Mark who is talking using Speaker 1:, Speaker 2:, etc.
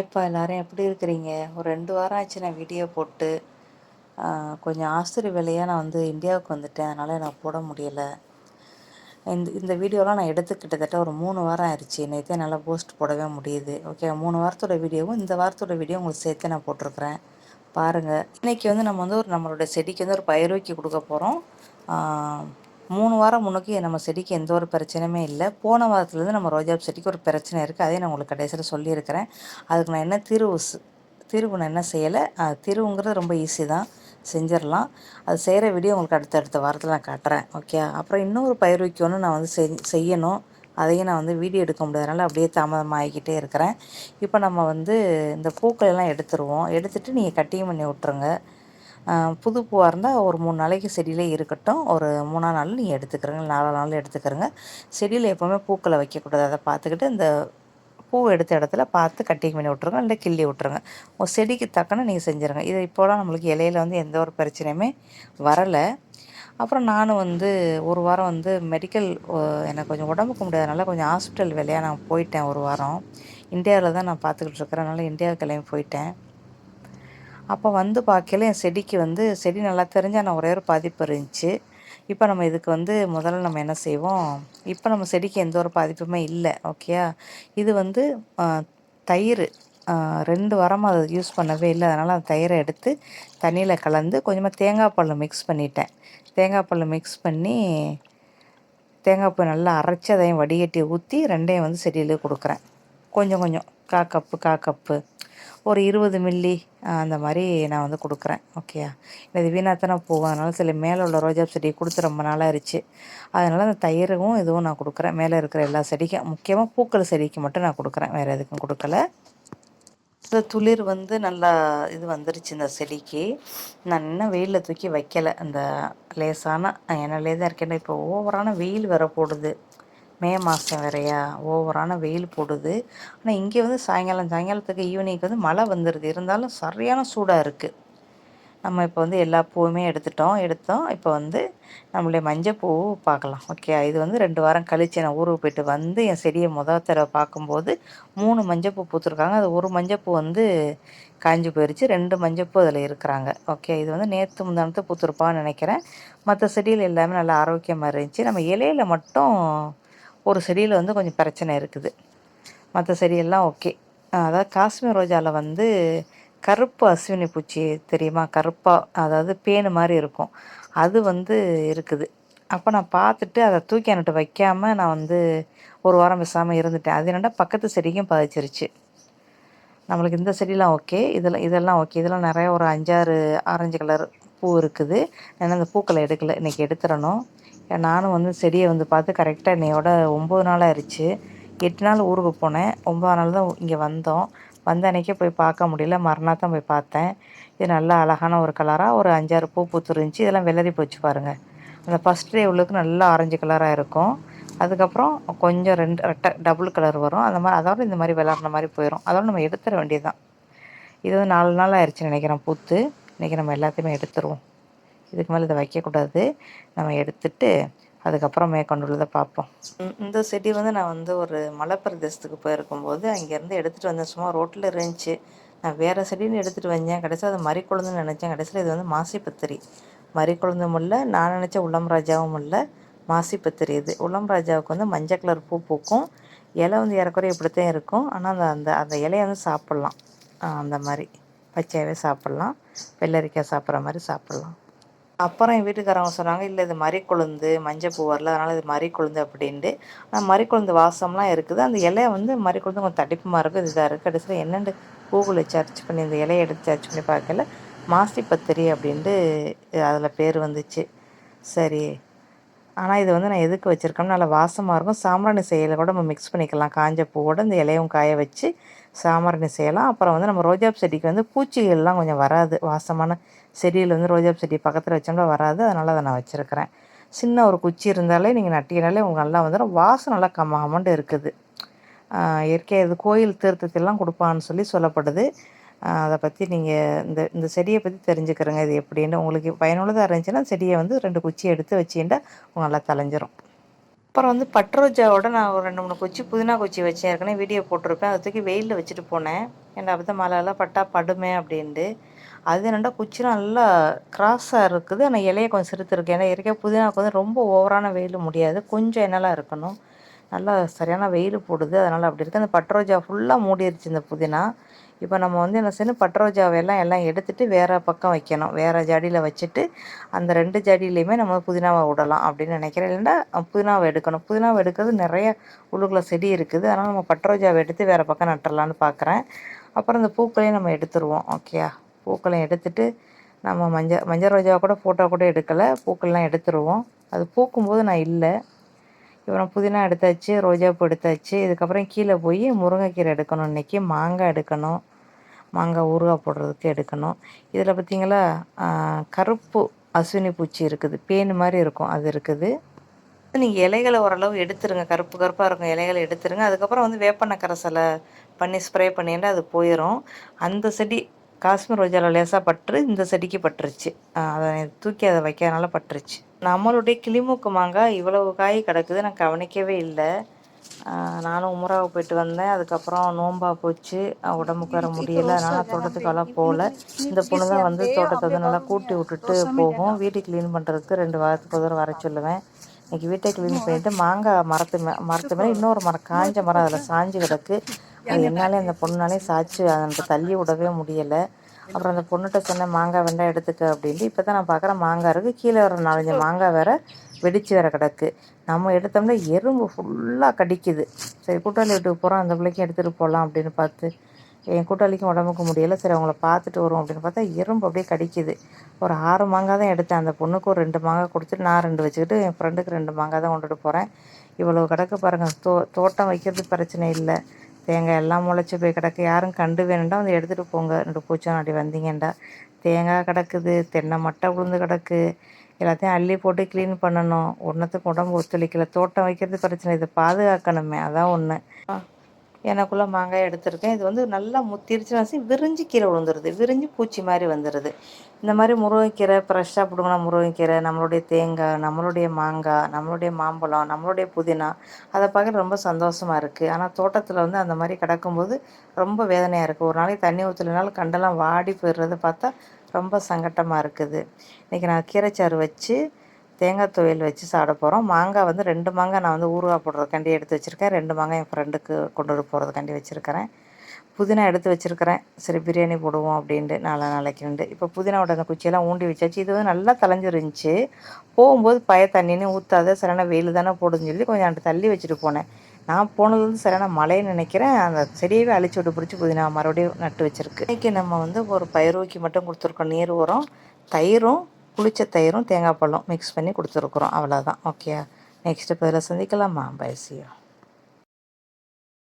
Speaker 1: ஹாய்ப்பா எல்லோரும் எப்படி இருக்கிறீங்க? ஒரு ரெண்டு வாரம் ஆச்சு நான் வீடியோ போட்டு. கொஞ்சம் ஆசிரியர் வேலையாக நான் வந்து இந்தியாவுக்கு வந்துட்டேன். அதனால் எனக்கு போட முடியலை. இந்த இந்த வீடியோலாம் நான் எடுத்து கிட்டத்தட்ட ஒரு மூணு வாரம் ஆயிடுச்சு நேற்றே நல்லா போஸ்ட் போடவே முடியுது. ஓகே மூணு வாரத்தோட வீடியோவும் இந்த வாரத்தோட வீடியோ உங்களுக்கு சேர்த்து நான் போட்டிருக்கிறேன். பாருங்கள் இன்றைக்கி வந்து நம்ம வந்து ஒரு நம்மளோட செடிக்கு வந்து ஒரு பயிர் வைக்க கொடுக்க போகிறோம் மூணு வாரம் முன்னுக்கு நம்ம செடிக்கு எந்த ஒரு பிரச்சனையுமே இல்லை. போன வாரத்துலேருந்து நம்ம ரோஜா செடிக்கு ஒரு பிரச்சனை இருக்குது. அதே நான் உங்களுக்கு கடைசியில் சொல்லியிருக்கிறேன். அதுக்கு நான் என்ன தீர்வு தீர்வு நான் என்ன செய்யலை? தீர்வுங்கிறது ரொம்ப ஈஸி தான். செஞ்சிடலாம். அது செய்கிற வீடியோ உங்களுக்கு அடுத்த அடுத்த வாரத்தில் நான் காட்டுறேன். ஓகே அப்புறம் இன்னொரு பயிர் வைக்கணும் நான் வந்து செய்யணும். அதையும் நான் வந்து வீடியோ எடுக்க முடியாதனால அப்படியே தாமதமாக ஆகிக்கிட்டே இருக்கிறேன். இப்போ நம்ம வந்து இந்த பூக்கள் எல்லாம் எடுத்துருவோம். எடுத்துகிட்டு நீங்கள் கட்டிங் பண்ணி விட்ருங்க புது பூவாக இருந்தால் ஒரு மூணு நாளைக்கு செடியிலே இருக்கட்டும். ஒரு மூணாம் நாள் நீங்கள் எடுத்துக்கிறங்க நாலு நாள் எடுத்துக்கிறங்க. செடியில் எப்போவுமே பூக்களை வைக்கக்கூடாது. அதை பார்த்துக்கிட்டு இந்த பூ எடுத்த இடத்துல பார்த்து கட்டிங் பண்ணி விட்ருங்க இல்லை கிள்ளி விட்ருங்க உங்கள் செடிக்கு தக்கன நீங்கள் செஞ்சுருங்க. இது இப்போலாம் நம்மளுக்கு இலையில் வந்து எந்த ஒரு பிரச்சனையுமே வரலை. அப்புறம் நானும் வந்து ஒரு வாரம் வந்து மெடிக்கல் எனக்கு கொஞ்சம் உடம்புக்கு முடியாதனால கொஞ்சம் ஹாஸ்பிட்டல் வேலையாக நான் போயிட்டேன் ஒரு வாரம். இந்தியாவில் தான் நான் பார்த்துக்கிட்டு இருக்கிறேன் அதனால் இந்தியாவுக்கு கிளம்பி போயிட்டேன். அப்போ வந்து பார்க்கல என் செடிக்கு வந்து செடி நல்லா தெரிஞ்சால் நான் ஒரே ஒரு பாதிப்பு இருந்துச்சு. இப்போ நம்ம இதுக்கு வந்து முதல்ல நம்ம என்ன செய்வோம்? இப்போ நம்ம செடிக்கு எந்த ஒரு பாதிப்புமே இல்லை ஓகேயா இது வந்து தயிர். ரெண்டு வாரமாக அதை யூஸ் பண்ணவே இல்லை. அதனால் அந்த தயிரை எடுத்து தண்ணியில் கலந்து கொஞ்சமாக தேங்காய் பழம் மிக்ஸ் பண்ணிட்டேன். தேங்காய் பழம் மிக்ஸ் பண்ணி தேங்காய் பூ நல்லா அரைச்சி அதையும் வடிகட்டி ஊற்றி ரெண்டையும் வந்து செடியில் கொடுக்குறேன். கொஞ்சம் கொஞ்சம். கா கப்பு கா கப்பு. ஒரு இருபது மில்லி அந்த மாதிரி நான் வந்து கொடுக்குறேன். ஓகேயா இது வீணாத்தானே போகும் அதனால் சில மேலே உள்ள ரோஜா செடி கொடுத்து ரொம்ப நாளாக நாளாகிருச்சு அதனால் அந்த தயிரும் இதுவும் நான் கொடுக்குறேன். மேலே இருக்கிற எல்லா செடிக்கும் முக்கியமாக பூக்கள் செடிக்கு மட்டும் நான் கொடுக்குறேன். வேறு எதுக்கும் கொடுக்கல. இந்த துளிர் வந்து நல்லா இது வந்துருச்சு இந்த செடிக்கு. நான் இன்னும் வெயிலில் தூக்கி வைக்கலை. அந்த லேசான எண்ணெயிலே தான் இருக்கேன் இப்போ ஓவரான வெயில் வர போடுது. மே மாதம் வேறையா? ஓவரான வெயில் போடுது. ஆனால் இங்கே வந்து சாயங்காலம் சாயங்காலத்துக்கு ஈவினிங்க்கு வந்து மழை வந்துடுது இருந்தாலும் சரியான சூடாக இருக்குது நம்ம இப்போ வந்து எல்லா பூவுமே எடுத்துட்டோம். எடுத்தோம். இப்போ வந்து நம்மளுடைய மஞ்சள் பூ பார்க்கலாம். ஓகே இது வந்து ரெண்டு வாரம் கழித்து நான் ஊருக்கு போயிட்டு வந்து என் செடியை முதல் தடவை பார்க்கும்போது மூணு மஞ்சள் பூ பூத்துருக்காங்க. அது ஒரு மஞ்சள் பூ வந்து காஞ்சி போயிடுச்சு ரெண்டு மஞ்சள் பூ அதில் இருக்கிறாங்க. ஓகே இது வந்து நேற்று முந்தானத்து பூத்துருப்பான்னு நினைக்கிறேன். மற்ற செடியில் எல்லாமே நல்லா ஆரோக்கியமாக இருந்துச்சு. நம்ம இலையில் மட்டும் ஒரு செடியில் வந்து கொஞ்சம் பிரச்சனை இருக்குது. மற்ற செடியெல்லாம் ஓகே. அதாவது காஷ்மீர் ரோஜாவில் வந்து கருப்பு அஸ்வினி பூச்சி தெரியுமா? கருப்பாக அதாவது பேனு மாதிரி இருக்கும். அது வந்து இருக்குது. அப்போ நான் பார்த்துட்டு அதை தூக்கி அனுட்டு வைக்காமல் நான் வந்து ஒரு வாரம் பேசாமல் இருந்துட்டேன். அது என்னென்னா பக்கத்து செடிக்கும் பாதிச்சிருச்சு. நம்மளுக்கு இந்த செடியெலாம் ஓகே. இதெல்லாம் இதெல்லாம் ஓகே. இதெல்லாம் நிறையா ஒரு அஞ்சாறு ஆரஞ்சு கலர் பூ இருக்குது. ஏன்னா அந்த பூக்களை எடுக்கலை. இன்றைக்கி எடுத்துடணும். நானும் வந்து செடியை வந்து பார்த்து கரெக்டாக என்னையோட ஒம்பது நாள் ஆயிடுச்சு எட்டு நாள் ஊருக்கு போனேன். ஒம்பது நாள் தான் இங்கே வந்தோம். வந்த அன்றைக்கே போய் பார்க்க முடியல. மறுநாள் தான் போய் பார்த்தேன். இது நல்லா அழகான ஒரு கலராக ஒரு அஞ்சாறு பூ பூத்துருந்துச்சு. இதெல்லாம் வெள்ளரி போச்சு பாருங்கள் அந்த ஃபஸ்ட் டே உள்ளுக்கு நல்லா ஆரஞ்சு கலராக இருக்கும். அதுக்கப்புறம் கொஞ்சம் ரெண்டு ரெட்டை டபுள் கலர் வரும். அந்த மாதிரி அதோட இந்த மாதிரி விளாட்ற மாதிரி போயிடும் அதோட நம்ம எடுத்துட வேண்டியது தான் இது வந்து நாலு நாள் ஆயிடுச்சு நினைக்கிறேன். பூத்து. இன்றைக்கி நம்ம எல்லாத்தையுமே எடுத்துருவோம். இதுக்கு மேலே இதை வைக்கக்கூடாது நம்ம எடுத்துட்டு அதுக்கப்புறம் மேற்கொண்டுள்ளதை பார்ப்போம் இந்த செடி வந்து நான் வந்து ஒரு மலை பிரதேசத்துக்கு போயிருக்கும்போது அங்கேருந்து எடுத்துகிட்டு வந்தேன். சும்மா ரோட்டில் இருந்துச்சு. நான் வேறு செடின்னு எடுத்துகிட்டு வந்தேன். கடைசியில் அது மறிக்குழந்துன்னு நினச்சேன். கடைசியில் இது வந்து மாசி பத்திரி மறிக்குழந்தும் இல்லை நான் நினச்ச உள்ளம் ராஜாவும் இல்லை மாசி பத்திரி இது. உள்ளம் ராஜாவுக்கு வந்து மஞ்சள் கலர் பூ பூக்கும். இலை வந்து ஏறக்குறைய இப்படித்தான் இருக்கும். ஆனால் அந்த அந்த அந்த இலையை வந்து சாப்பிட்லாம். அந்த மாதிரி. பச்சையாகவே சாப்பிட்லாம். வெள்ளரிக்காய் சாப்பிட்ற மாதிரி சாப்பிட்லாம். அப்புறம் என் வீட்டுக்காரவங்க சொன்னாங்க இல்லை இது மறிக்கொழுந்து மஞ்சள் பூ வரல அதனால் இது மறிக்கொழுந்து அப்படின்ட்டு. ஆனால் மறிக்கொழுந்து வாசம்லாம் இருக்குது. அந்த இலையை வந்து மறிக்கொழுந்து கொஞ்சம் தடிப்புமாக இருக்குது இதாக இருக்குது கடைசியில் என்னென்னு கூகுளில் சர்ச் பண்ணி இந்த இலையை எடுத்து சர்ச் பண்ணி பார்க்கல. மாசி பத்திரி அப்படின்ட்டு அதில் பேர் வந்துச்சு. சரி. ஆனால் இது வந்து நான் எதுக்கு வச்சுருக்கேன் நல்லா வாசமாக இருக்கும். சாம்பிராணி செய்யலை கூட நம்ம மிக்ஸ் பண்ணிக்கலாம். காஞ்ச பூவோட இந்த இலையும் காய வச்சு சாம்பிராணி செய்யலாம். அப்புறம் வந்து நம்ம ரோஜாப் செடிக்கு வந்து பூச்சிகள்லாம் கொஞ்சம் வராது. வாசமான செடியில் வந்து ரோஜாப் செடி பக்கத்தில் வச்சோம்னா வராது. அதனால் அதை நான் வச்சுருக்கிறேன். சின்ன ஒரு குச்சி இருந்தாலே நீங்கள் நட்டினாலே உங்களுக்கு நல்லா வந்துடும் வாசம் நல்லா கம்ம இருக்குது. இயற்கையாக இது கோயில் தீர்த்தத்திலாம் கொடுப்பான்னு சொல்லி சொல்லப்படுது. அதை பற்றி நீங்கள் இந்த இந்த செடியை பற்றி தெரிஞ்சுக்கிறங்க. இது எப்படின்னு உங்களுக்கு பயனுள்ளதாக இருந்துச்சுன்னா செடியை வந்து ரெண்டு குச்சி எடுத்து வச்சுட்டா நல்லா தலைஞ்சிரும் அப்புறம் வந்து பட்ரோஜாவோட நான் ஒரு ரெண்டு மூணு குச்சி புதினா குச்சி வச்சேன் ஏற்கனவே வீடியோ போட்டிருப்பேன். அதை தூக்கி வெயிலில் வச்சுட்டு போனேன். ஏன்னா அப்போ தான் மழைலாம் பட்டா படுமே அப்படின்ட்டு. அது என்னென்னா குச்சிலாம் நல்லா கிராஸாக இருக்குது. ஆனால் இலையை கொஞ்சம் சிறுத்து ஏன்னா இயற்கையாக புதினாவுக்கு வந்து ரொம்ப ஓவரான வெயில் முடியாது. கொஞ்சம் என்னெல்லாம் இருக்கணும் நல்லா சரியான வெயில் போடுது. அதனால் அப்படி இருக்குது அந்த பட்ரோஜா ஃபுல்லாக மூடிடுச்சு இந்த புதினா. இப்போ நம்ம வந்து என்ன செய்யணும்? பட்ரோஜாவெல்லாம் எல்லாம் எடுத்துகிட்டு வேறு பக்கம் வைக்கணும். வேறு ஜாடியில் வச்சுட்டு அந்த ரெண்டு ஜாடியிலையுமே நம்ம புதினாவை விடலாம் அப்படின்னு நினைக்கிறேன். இல்லைன்னா புதினாவை எடுக்கணும். புதினாவை எடுக்கிறது நிறைய உள்ளுக்குள்ள செடி இருக்குது. அதனால் நம்ம பட்ரோஜாவை எடுத்து வேறு பக்கம் நட்டுடலான்னு பார்க்குறேன் அப்புறம் இந்த பூக்களையும் நம்ம எடுத்துருவோம். ஓகேயா பூக்களையும் எடுத்துட்டு நம்ம மஞ்சள் மஞ்சள் ரோஜாவை கூட ஃபோட்டோ கூட எடுக்கலை. பூக்கள்லாம் எடுத்துருவோம். அது பூக்கும்போது நான் இல்லை. அப்புறம் புதினா எடுத்தாச்சு ரோஜாப்பூ எடுத்தாச்சு. இதுக்கப்புறம் கீழே போய் முருங்கைக்கீரை எடுக்கணும் இன்றைக்கி மாங்காய் எடுக்கணும். மாங்காய் ஊறுகாய் போடுறதுக்கு எடுக்கணும். இதில் பார்த்திங்களா கருப்பு அஸ்வினி பூச்சி இருக்குது. பேன் மாதிரி இருக்கும் அது இருக்குது. நீங்கள் இலைகளை ஓரளவு எடுத்துருங்க. கருப்பு கருப்பாக இருக்கும் இலைகளை எடுத்துருங்க. அதுக்கப்புறம் வந்து வேப்பெண்ணெய் கரைசலை பண்ணி ஸ்ப்ரே பண்ணிட்டு அது போயிடும் அந்த செடி காஷ்மீர் ரோஜாவில் லேசாக பட்டு இந்த செடிக்கு பட்டுருச்சு. அதை தூக்கி அதை வைக்கிறதுனால பட்டுருச்சு. நம்மளுடைய கிளிமூக்கு மாங்காய் இவ்வளவு காய் கிடக்குது நான் கவனிக்கவே இல்லை. நானும் உமராவை போயிட்டு வந்தேன். அதுக்கப்புறம் நோம்பா போச்சு. உடம்புக்கு வர முடியலை. அதனால் தோட்டத்துக்கெல்லாம் போகல. இந்த பொண்ணு தான் வந்து தோட்டத்தை வந்து நல்லா கூட்டி விட்டுட்டு போகும். வீட்டு க்ளீன் பண்ணுறதுக்கு ரெண்டு வாரத்துக்கு ஒரு தடவை வர சொல்லுவேன். இன்றைக்கி வீட்டை க்ளீன் பண்ணிவிட்டு மாங்காய் மரத்து மே மரத்து மேலே இன்னொரு மரம் காஞ்ச மரம் அதில் சாஞ்சு கிடக்கு. அது என்னாலே அந்த பொண்ணாலே சாய்ச்சி அதை தள்ளி விடவே முடியலை. அப்புறம் அந்த பொண்ணுகிட்ட சொன்னேன் மாங்காய் வெண்டாய் எடுத்துக்க அப்படின்ட்டு. இப்போ தான் நான் பார்க்குறேன் மாங்காய் இருக்குது கீழே வர நாலஞ்சு மாங்காய் வேறு வெடிச்சு வேற கிடக்கு. நம்ம எடுத்தோம்னா எறும்பு ஃபுல்லாக கடிக்குது. சரி கூட்டாளி வீட்டுக்கு போகிறோம் அந்த பிள்ளைக்கும் எடுத்துகிட்டு போகலாம் அப்படின்னு பார்த்து என் கூட்டாளிக்கும் உடம்புக்கு முடியலை. சரி அவங்கள பார்த்துட்டு வரும் அப்படின்னு பார்த்தா இரும்பு அப்படியே கடிக்குது. ஒரு ஆறு மாங்காய் தான் எடுத்தேன். அந்த பொண்ணுக்கு ஒரு ரெண்டு மாங்காய் கொடுத்துட்டு நான் ரெண்டு வச்சுக்கிட்டு என் ஃப்ரெண்டுக்கு ரெண்டு மாங்காய் தான் கொண்டுட்டு போகிறேன் இவ்வளோ கிடக்கு பாருங்கள் தோ தோட்டம் வைக்கிறது பிரச்சனை இல்லை. தேங்காய் எல்லாம் முளைச்சி போய் கிடக்கு. யாரும் கண்டு வேணுண்டா வந்து எடுத்துகிட்டு போங்க. ரெண்டு பூச்சா அப்படி வந்தீங்கண்டா. தேங்காய் கிடக்குது. தென்னை மட்டை உளுந்து கிடக்கு. எல்லாத்தையும் அள்ளி போட்டு க்ளீன் பண்ணணும். ஒன்றத்துக்கு உடம்பு ஒத்துழைக்கல. தோட்டம் வைக்கிறது பிரச்சனை. இதை பாதுகாக்கணுமே. அதான் ஒன்று எனக்குள்ளே மாங்காய் எடுத்திருக்கேன். இது வந்து நல்லா முத்திருச்சுனாசி விரிஞ்சு கீரை விழுந்துருது. விரிஞ்சு பூச்சி மாதிரி வந்துடுது இந்த மாதிரி முருங்கைக்கீரை ஃப்ரெஷ்ஷாக பிடுங்கினா முருங்கைக்கீரை நம்மளுடைய தேங்காய் நம்மளுடைய மாங்காய் நம்மளுடைய மாம்பழம் நம்மளுடைய புதினா அதை பார்க்க ரொம்ப சந்தோஷமாக இருக்குது ஆனால் தோட்டத்தில் வந்து அந்த மாதிரி கிடக்கும்போது ரொம்ப வேதனையாக இருக்குது ஒரு நாளைக்கு தண்ணி ஊற்றலைனாலும் கண்டெல்லாம் வாடி போயிடுறது பார்த்தா ரொம்ப சங்கட்டமாக இருக்குது. இன்றைக்கி நான் கீரைச்சாறு வச்சு தேங்காய் துவையல் வச்சு சாப்பிட போகிறோம் மாங்காய் வந்து ரெண்டு மாங்காய் நான் வந்து ஊறுகாய் போடுறதுக்காண்டி எடுத்து வச்சுருக்கேன். ரெண்டு மாங்காய் என் ஃப்ரெண்டுக்கு கொண்டு வர போகிறதுக்காண்டி வச்சுருக்கிறேன். புதினா எடுத்து வச்சுருக்கிறேன். சரி பிரியாணி போடுவோம் அப்படின்ட்டு நாளா நாளைக்குண்டு இப்போ புதினாவோட அந்த குச்சியெல்லாம் ஊண்டி வச்சாச்சு. இது வந்து நல்லா தலைஞ்சிருந்துச்சு போகும்போது பய தண்ணின்னு ஊற்றாத சரியான வெயில் தானே போடுன்னு சொல்லி கொஞ்சம் அந்த தள்ளி வச்சுட்டு போனேன். நான் போனது வந்து சரியான மழைன்னு நினைக்கிறேன். அந்த செடியவே அழிச்சு விட்டு பிடிச்சி புதினா மறுபடியும் நட்டு வச்சுருக்கு. இன்றைக்கி நம்ம வந்து ஒரு பயிரோக்கி மட்டும் கொடுத்துருக்கோம். நீர் உரம் தயிரும் புளிச்ச தயிரும் தேங்காய் பழம் மிக்ஸ் பண்ணி கொடுத்துருக்குறோம். அவ்வளோதான் ஓகே நெக்ஸ்ட்டு இதில் சந்திக்கலாமா? பை